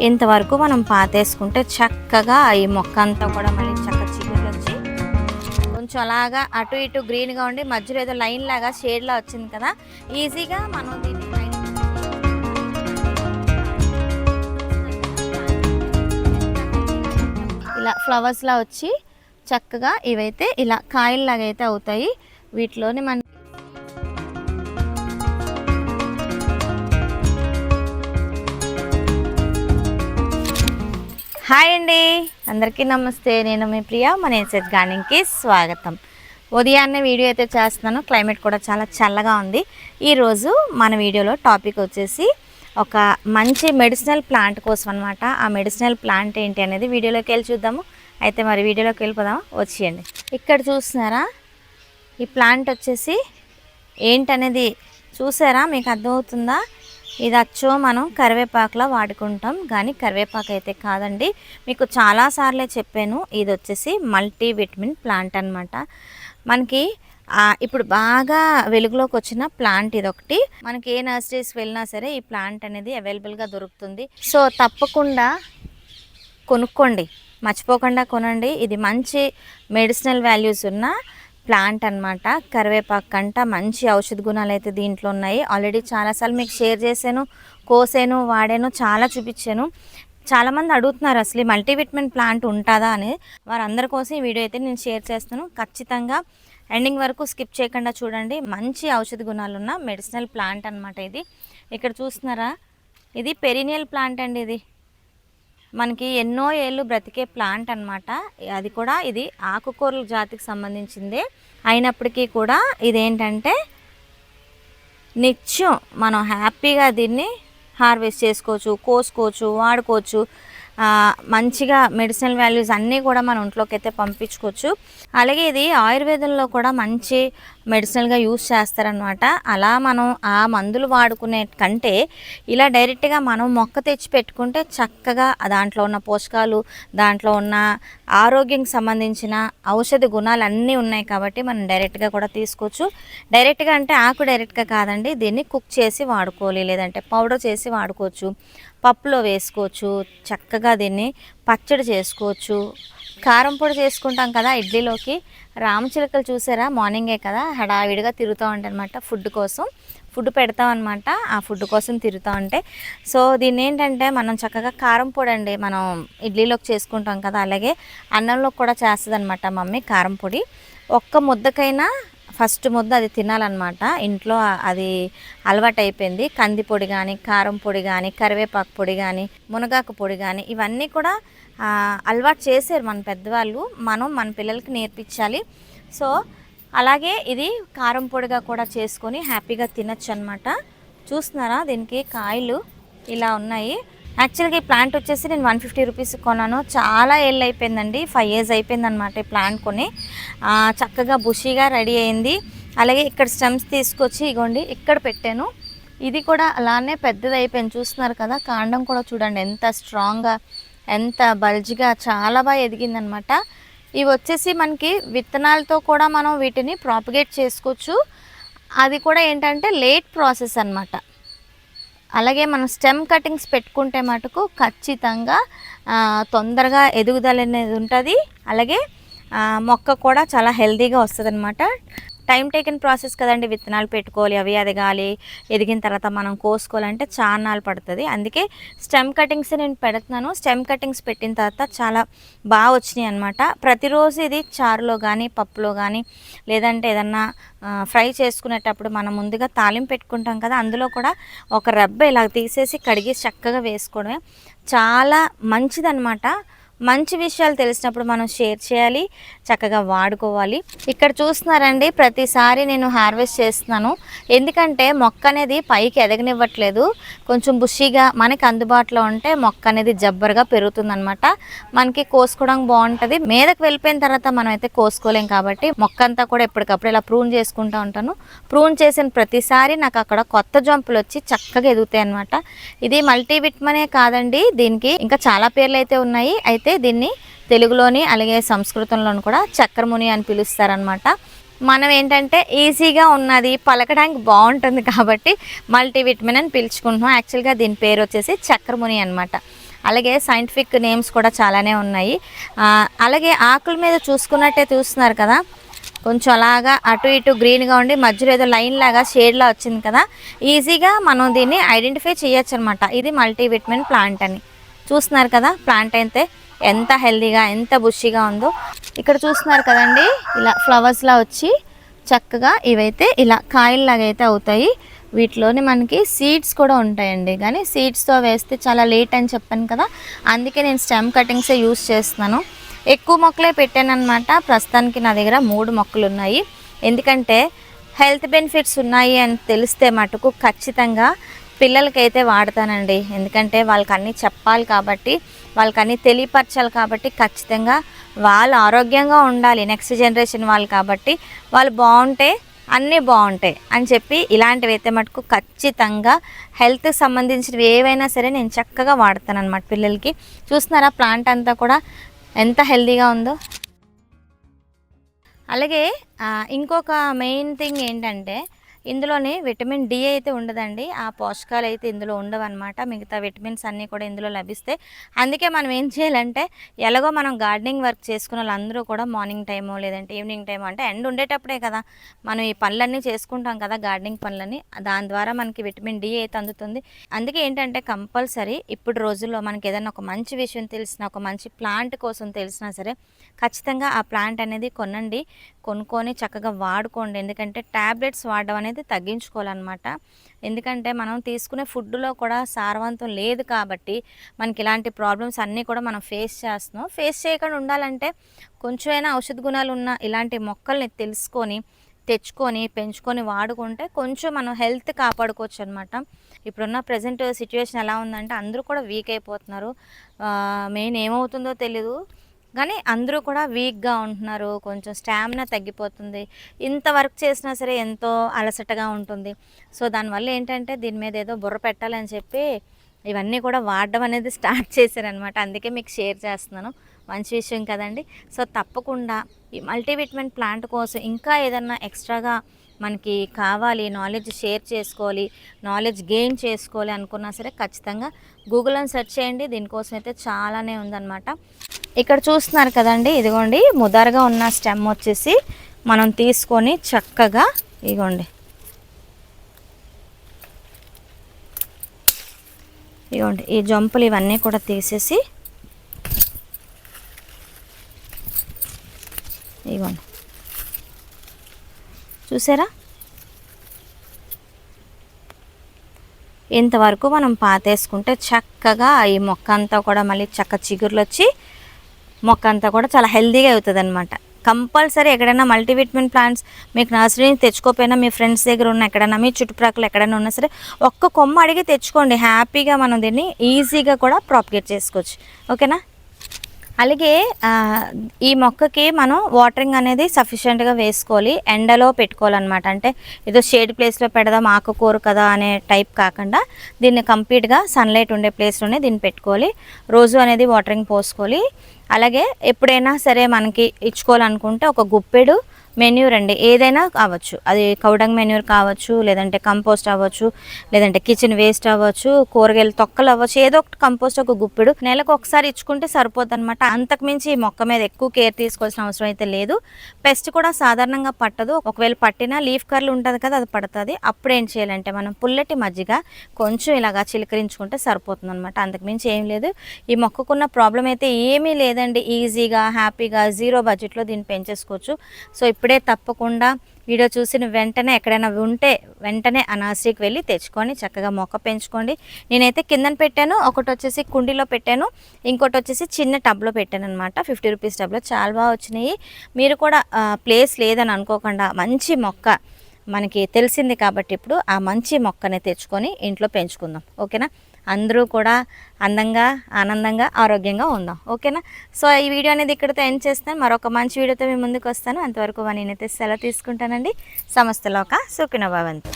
ఇంతవరకు మనం పాతేసుకుంటే చక్కగా ఈ మొక్క అంతా కూడా మళ్ళీ చక్క చిగురు వచ్చి కొంచెం అలాగా అటు ఇటు గ్రీన్గా ఉండి మధ్యలో ఏదో లైన్ లాగా షేడ్లా వచ్చింది కదా ఈజీగా మనం దీన్ని ఇలా ఫ్లవర్స్లా వచ్చి చక్కగా ఇవైతే ఇలా కాయల్లాగా అయితే అవుతాయి. వీటిలోని మనకి హాయ్ అండి. అందరికీ నమస్తే. నేను మీ ప్రియ. మన ఎన్సెట్ గార్డెన్కి స్వాగతం. ఉదయాన్నే వీడియో అయితే చేస్తున్నాను. క్లైమేట్ కూడా చాలా చల్లగా ఉంది. ఈరోజు మన వీడియోలో టాపిక్ వచ్చేసి ఒక మంచి మెడిసినల్ ప్లాంట్ కోసం అనమాట ఆ మెడిసినల్ ప్లాంట్ ఏంటి అనేది వీడియోలోకి వెళ్ళి చూద్దాము. అయితే మరి వీడియోలోకి వెళ్ళిపోదామా? వచ్చేయండి. ఇక్కడ చూస్తున్నారా? ఈ ప్లాంట్ వచ్చేసి ఏంటనేది చూసారా? మీకు అర్థమవుతుందా? ఇది అచ్చో మనం కరివేపాకులా వాడుకుంటాం కానీ కరివేపాకు అయితే కాదండి. మీకు చాలాసార్లే చెప్పాను ఇది వచ్చేసి మల్టీ విటమిన్ ప్లాంట్ అనమాట మనకి ఇప్పుడు బాగా వెలుగులోకి వచ్చిన ప్లాంట్ ఇది ఒకటి మనకి ఏ నర్సరీస్ వెళ్ళినా సరే ఈ ప్లాంట్ అనేది అవైలబుల్గా దొరుకుతుంది. సో తప్పకుండా కొనుక్కోండి. మర్చిపోకుండా కొనండి. ఇది మంచి మెడిసినల్ వాల్యూస్ ఉన్న ప్లాంట్ అన్నమాట. కరివేపాకు కంట మంచి ఔషధ గుణాలు అయితే దీంట్లో ఉన్నాయి. ఆల్రెడీ చాలాసార్లు మీకు షేర్ చేశాను కోసాను వాడాను చాలా చూపించాను. చాలామంది అడుగుతున్నారు అసలు ఈ మల్టీవిటమిన్ ప్లాంట్ ఉంటుందా అని. వారందరి కోసం ఈ వీడియో అయితే నేను షేర్ చేస్తాను. ఖచ్చితంగా ఎండింగ్ వరకు స్కిప్ చేయకుండా చూడండి. మంచి ఔషధ గుణాలు ఉన్న మెడిసినల్ ప్లాంట్ అన్నమాట ఇది. ఇక్కడ చూస్తున్నారా? ఇది పెరినియల్ ప్లాంట్ అండి ఇది. మనకి ఎన్నో ఏళ్ళు బ్రతికే ప్లాంట్ అన్నమాట. అది కూడా ఇది ఆకుకూరల జాతికి సంబంధించిందే. అయినప్పటికీ కూడా ఇదేంటంటే నిత్యం మనం హ్యాపీగా దీన్ని హార్వెస్ట్ చేసుకోవచ్చు కోసుకోవచ్చు వాడుకోవచ్చు. మంచిగా మెడిసినల్ వాల్యూస్ అన్నీ కూడా మన ఒంట్లోకి అయితే పంపించుకోవచ్చు. అలాగే ఇది ఆయుర్వేదంలో కూడా మంచి మెడిసినల్గా యూస్ చేస్తారనమాట అలా మనం ఆ మందులు వాడుకునే కంటే ఇలా డైరెక్ట్గా మనం మొక్క తెచ్చి పెట్టుకుంటే చక్కగా దాంట్లో ఉన్న పోషకాలు దాంట్లో ఉన్న ఆరోగ్యంకి సంబంధించిన ఔషధ గుణాలు అన్నీ ఉన్నాయి కాబట్టి మనం డైరెక్ట్గా కూడా తీసుకోవచ్చు. డైరెక్ట్గా అంటే ఆకు డైరెక్ట్గా కాదండి దీన్ని కుక్ చేసి వాడుకోవాలి లేదంటే పౌడర్ చేసి వాడుకోవచ్చు. పప్పులో వేసుకోవచ్చు చక్కగా దీన్ని పచ్చడి చేసుకోవచ్చు. కారం పొడి చేసుకుంటాం కదా ఇడ్లీలోకి. రామచిలకలు చూసారా? మార్నింగే కదా. హడావిడిగా తిరుగుతూ ఉంటాయి అనమాట ఫుడ్ కోసం. ఫుడ్ పెడతాం అనమాట ఆ ఫుడ్ కోసం తిరుగుతూ ఉంటే. సో దీన్ని ఏంటంటే మనం చక్కగా కారం పొడి అండి మనం ఇడ్లీలోకి చేసుకుంటాం కదా. అలాగే అన్నంలో కూడా చేస్తుంది అనమాట మమ్మీ కారం పొడి. ఒక్క ముద్దకైనా ఫస్ట్ ముద్ద అది తినాలన్నమాట. ఇంట్లో అది అలవాటు అయిపోయింది కంది పొడి కానీ కారం పొడి కానీ కరివేపాకు పొడి కానీ మునగాకు పొడి కానీ ఇవన్నీ కూడా అలవాటు చేశారు మన పెద్దవాళ్ళు. మనం మన పిల్లలకి నేర్పించాలి. సో అలాగే ఇది కారం పొడిగా కూడా చేసుకొని హ్యాపీగా తినచ్చు అనమాట చూస్తున్నారా దీనికి కాయలు ఇలా ఉన్నాయి. యాక్చువల్గా ఈ ప్లాంట్ వచ్చేసి నేను వన్ ఫిఫ్టీ రూపీస్ కొన్నాను. చాలా ఏళ్ళు అయిపోయిందండి. ఫైవ్ ఇయర్స్ అయిపోయింది అనమాట ఈ ప్లాంట్ కొని. చక్కగా బుషీగా రెడీ అయింది. అలాగే ఇక్కడ స్టెమ్స్ తీసుకొచ్చి ఇగోండి ఇక్కడ పెట్టాను. ఇది కూడా అలానే పెద్దది అయిపోయింది. చూస్తున్నారు కదా కాండం కూడా చూడండి ఎంత స్ట్రాంగ్గా ఎంత బల్జిగా చాలా బాగా ఎదిగిందనమాట ఇవి వచ్చేసి మనకి విత్తనాలతో కూడా మనం వీటిని ప్రాపగేట్ చేసుకోవచ్చు. అది కూడా ఏంటంటే లేట్ ప్రాసెస్ అనమాట అలాగే మనం స్టెమ్ కటింగ్స్ పెట్టుకుంటే మటుకు ఖచ్చితంగా తొందరగా ఎదుగుదల అనేది ఉంటుంది. అలాగే మొక్క కూడా చాలా హెల్తీగా వస్తుంది అనమాట టైం టేకిన్ ప్రాసెస్ కదండి విత్తనాలు పెట్టుకోవాలి అవి ఎదగాలి ఎదిగిన తర్వాత మనం కోసుకోవాలంటే చాన్నాళ్ళు పడుతుంది. అందుకే స్టెమ్ కటింగ్స్ నేను పెడుతున్నాను. స్టెమ్ కటింగ్స్ పెట్టిన తర్వాత చాలా బాగా వచ్చినాయి అనమాట ప్రతిరోజు ఇది చారులో కానీ పప్పులో కానీ లేదంటే ఏదన్నా ఫ్రై చేసుకునేటప్పుడు మనం ముందుగా తాలింపు పెట్టుకుంటాం కదా అందులో కూడా ఒక రబ్బ ఇలా తీసేసి కడిగి చక్కగా వేసుకోవడమే. చాలా మంచిదన్నమాట. మంచి విషయాలు తెలిసినప్పుడు మనం షేర్ చేయాలి చక్కగా వాడుకోవాలి. ఇక్కడ చూస్తున్నారండి ప్రతిసారి నేను హార్వెస్ట్ చేస్తున్నాను. ఎందుకంటే మొక్క అనేది పైకి ఎదగనివ్వట్లేదు. కొంచెం బుషిగా మనకి అందుబాటులో ఉంటే మొక్క అనేది జబ్బరుగా పెరుగుతుందనమాట మనకి కోసుకోవడానికి బాగుంటుంది. మీదకి వెళ్ళిపోయిన తర్వాత మనం అయితే కోసుకోలేం కాబట్టి మొక్క అంతా కూడా ఎప్పటికప్పుడు ఇలా ప్రూన్ చేసుకుంటూ ఉంటాను. ప్రూన్ చేసిన ప్రతిసారి నాకు అక్కడ కొత్త జంపులు వచ్చి చక్కగా ఎదుగుతాయి అనమాట ఇది మల్టీవిటమనే కాదండి దీనికి ఇంకా చాలా పేర్లు అయితే ఉన్నాయి. అయితే దీన్ని తెలుగులోని అలాగే సంస్కృతంలోని కూడా చక్రముని అని పిలుస్తారనమాట మనం ఏంటంటే ఈజీగా ఉన్నది పలకడానికి బాగుంటుంది కాబట్టి మల్టీవిటమిన్ అని పిలుచుకుంటున్నాం. యాక్చువల్గా దీని పేరు వచ్చేసి చక్రముని అనమాట అలాగే సైంటిఫిక్ నేమ్స్ కూడా చాలానే ఉన్నాయి. అలాగే ఆకుల మీద చూసుకున్నట్టే చూస్తున్నారు కదా. కొంచెం అలాగా అటు ఇటు గ్రీన్గా ఉండి మధ్యలో ఏదో లైన్ లాగా షేడ్లా వచ్చింది కదా. ఈజీగా మనం దీన్ని ఐడెంటిఫై చేయొచ్చు అనమాట ఇది మల్టీవిటమిన్ ప్లాంట్ అని. చూస్తున్నారు కదా ప్లాంట్ అయితే ఎంత హెల్దీగా ఎంత బుషిగా ఉందో. ఇక్కడ చూస్తున్నారు కదండి ఇలా ఫ్లవర్స్లా వచ్చి చక్కగా ఇవైతే ఇలా కాయల్లాగా అయితే అవుతాయి. వీటిలోని మనకి సీడ్స్ కూడా ఉంటాయండి. కానీ సీడ్స్తో వేస్తే చాలా లేట్ అని చెప్పాను కదా అందుకే నేను స్టెమ్ కటింగ్సే యూస్ చేస్తున్నాను. ఎక్కువ మొక్కలే పెట్టాను ప్రస్తుతానికి నా దగ్గర మూడు మొక్కలు ఉన్నాయి ఎందుకంటే హెల్త్ బెనిఫిట్స్ ఉన్నాయి అని తెలిస్తే మటుకు ఖచ్చితంగా పిల్లలకైతే వాడతానండి. ఎందుకంటే వాళ్ళకి అన్నీ చెప్పాలి కాబట్టి వాళ్ళకి అన్నీ తెలియపరచాలి కాబట్టి ఖచ్చితంగా వాళ్ళు ఆరోగ్యంగా ఉండాలి నెక్స్ట్ జనరేషన్ వాళ్ళు కాబట్టి వాళ్ళు బాగుంటే అన్నీ బాగుంటాయి అని చెప్పి ఇలాంటివి అయితే మటుకు ఖచ్చితంగా హెల్త్కి సంబంధించినవి ఏవైనా సరే నేను చక్కగా వాడతాను అనమాట పిల్లలకి. చూస్తున్నారా ప్లాంట్ అంతా కూడా ఎంత హెల్తీగా ఉందో? అలాగే ఇంకొక మెయిన్ థింగ్ ఏంటంటే ఇందులోనే విటమిన్ డి అయితే ఉండదండి. ఆ పోషకాలు అయితే ఇందులో ఉండవన్నమాట. మిగతా విటమిన్స్ అన్నీ కూడా ఇందులో లభిస్తాయి అందుకే మనం ఏం చేయాలంటే ఎలాగో మనం గార్డెనింగ్ వర్క్ చేసుకున్న వాళ్ళందరూ కూడా మార్నింగ్ టైము లేదంటే ఈవినింగ్ టైము అంటే ఎండ్ ఉండేటప్పుడే కదా. మనం ఈ పనులన్నీ చేసుకుంటాం కదా గార్డెనింగ్ పనులని. దాని ద్వారా మనకి విటమిన్ డి అయితే అందుతుంది. అందుకే ఏంటంటే కంపల్సరీ ఇప్పుడు రోజుల్లో మనకి ఏదైనా ఒక మంచి విషయం తెలిసిన ఒక మంచి ప్లాంట్ కోసం తెలిసినా సరే ఖచ్చితంగా ఆ ప్లాంట్ అనేది కొనండి. కొనుక్కొని చక్కగా వాడుకోండి. ఎందుకంటే ట్యాబ్లెట్స్ వాడడం అనేది తగ్గించుకోవాలన్నమాట. ఎందుకంటే మనం తీసుకునే ఫుడ్లో కూడా సారవంతం లేదు కాబట్టి మనకి ఇలాంటి ప్రాబ్లమ్స్ అన్నీ కూడా మనం ఫేస్ చేస్తున్నాం. ఫేస్ చేయకుండా ఉండాలంటే కొంచెమైనా ఔషధ గుణాలు ఉన్న ఇలాంటి మొక్కల్ని తెలుసుకొని తెచ్చుకొని పెంచుకొని వాడుకుంటే కొంచెం మనం హెల్త్ కాపాడుకోవచ్చు అనమాట ఇప్పుడున్న ప్రజెంట్ సిచ్యువేషన్ ఎలా ఉందంటే అందరూ కూడా వీక్ అయిపోతున్నారు. మెయిన్ ఏమవుతుందో తెలీదు. కానీ అందరూ కూడా వీక్గా ఉంటున్నారు కొంచెం స్టామినా తగ్గిపోతుంది. ఇంత వర్క్ చేసినా సరే ఎంతో అలసటగా ఉంటుంది. సో దానివల్ల ఏంటంటే దీని మీద ఏదో బుర్ర పెట్టాలని చెప్పి ఇవన్నీ కూడా వాడడం అనేది స్టార్ట్ చేశారనమాట. అందుకే మీకు షేర్ చేస్తున్నాను. మంచి విషయం కదండి. సో తప్పకుండా ఈ మల్టీవిటమిన్ ప్లాంట్ కోసం ఇంకా ఏదన్నా ఎక్స్ట్రాగా మనకి కావాలి నాలెడ్జ్ షేర్ చేసుకోవాలి నాలెడ్జ్ గెయిన్ చేసుకోవాలి అనుకున్నా సరే ఖచ్చితంగా గూగుల్లో సెర్చ్ చేయండి. దీనికోసం అయితే చాలానే ఉందన్నమాట. ఇక్కడ చూస్తున్నారు కదండి ఇదిగోండి ముదారుగా ఉన్న స్టెమ్ వచ్చేసి మనం తీసుకొని చక్కగా ఇదిగోండి. ఇదిగోండి ఈ జంపులు ఇవన్నీ కూడా తీసేసి ఇదిగోండి. చూసారా? ఇంతవరకు మనం పాతేసుకుంటే చక్కగా ఈ మొక్క అంతా కూడా మళ్ళీ చక్క చిగురులు వచ్చి మొక్క అంతా కూడా చాలా హెల్తీగా అవుతుంది అనమాట కంపల్సరీ ఎక్కడైనా మల్టీవిటమిన్ ప్లాంట్స్ మీకు నర్సరీ తెచ్చుకోపోయినా మీ ఫ్రెండ్స్ దగ్గర ఉన్న ఎక్కడైనా మీ చుట్టుప్రక్కల ఎక్కడైనా ఉన్నా సరే ఒక్క కొమ్మ అడిగి తెచ్చుకోండి. హ్యాపీగా మనం దీన్ని ఈజీగా కూడా ప్రాపగేట్ చేసుకోవచ్చు. ఓకేనా? అలాగే ఈ మొక్కకి మనం వాటరింగ్ అనేది సఫిషియెంట్గా వేసుకోవాలి. ఎండలో పెట్టుకోవాలన్నమాట. అంటే ఏదో షేడ్ ప్లేస్లో పెడదాం ఆకుకూర కదా అనే టైప్ కాకుండా దీన్ని కంప్లీట్గా సన్లైట్ ఉండే ప్లేస్లోనే దీన్ని పెట్టుకోవాలి. రోజు అనేది వాటరింగ్ పోసుకోవాలి. అలాగే ఎప్పుడైనా సరే మనకి ఇచ్చుకోవాలనుకుంటే ఒక గుప్పెడు మెన్యూర్ అండి. ఏదైనా కావచ్చు. అది కౌడంగ్ మెన్యూర్ కావచ్చు లేదంటే కంపోస్ట్ అవ్వచ్చు లేదంటే కిచెన్ వేస్ట్ అవ్వచ్చు కూరగాయలు తొక్కలు అవ్వచ్చు ఏదో ఒకటి కంపోస్ట్ ఒక గుప్పెడు నెలకు ఒకసారి ఇచ్చుకుంటే సరిపోద్ది అనమాట అంతకుమించి ఈ మొక్క మీద ఎక్కువ కేర్ తీసుకోవాల్సిన అవసరం అయితే లేదు. పెస్ట్ కూడా సాధారణంగా పట్టదు. ఒకవేళ పట్టినా లీఫ్ కర్లు ఉంటుంది కదా అది పడుతుంది. అప్పుడు ఏం చేయాలంటే మనం పుల్లటి మజ్జిగ కొంచెం ఇలాగా చిలకరించుకుంటే సరిపోతుంది అనమాట అంతకుమించి ఏం లేదు. ఈ మొక్కకున్న ప్రాబ్లం అయితే ఏమీ లేదండి. ఈజీగా హ్యాపీగా జీరో బడ్జెట్లో దీన్ని పెంచేసుకోవచ్చు. సో ఇప్పుడు ఇప్పుడే తప్పకుండా వీడియో చూసిన వెంటనే ఎక్కడైనా ఉంటే వెంటనే ఆ వెళ్ళి తెచ్చుకొని చక్కగా మొక్క పెంచుకోండి. నేనైతే కిందన పెట్టాను ఒకటి వచ్చేసి కుండీలో పెట్టాను ఇంకోటి వచ్చేసి చిన్న టబ్లో పెట్టాను అనమాట ఫిఫ్టీ రూపీస్ టబ్లో. చాలా బాగా వచ్చినాయి. మీరు కూడా ప్లేస్ లేదని అనుకోకుండా మంచి మొక్క మనకి తెలిసింది కాబట్టి ఇప్పుడు ఆ మంచి మొక్కని తెచ్చుకొని ఇంట్లో పెంచుకుందాం. ఓకేనా? అందరూ కూడా అందంగా ఆనందంగా ఆరోగ్యంగా ఉందాం. ఓకేనా? సో ఈ వీడియో అనేది ఇక్కడితో ఎండ్ చేస్తాను మరొక మంచి వీడియోతో మీ ముందుకు వస్తాను. అంతవరకు నేనైతే సెలవు తీసుకుంటానండి. సమస్తలోక సుఖిన భవంతు.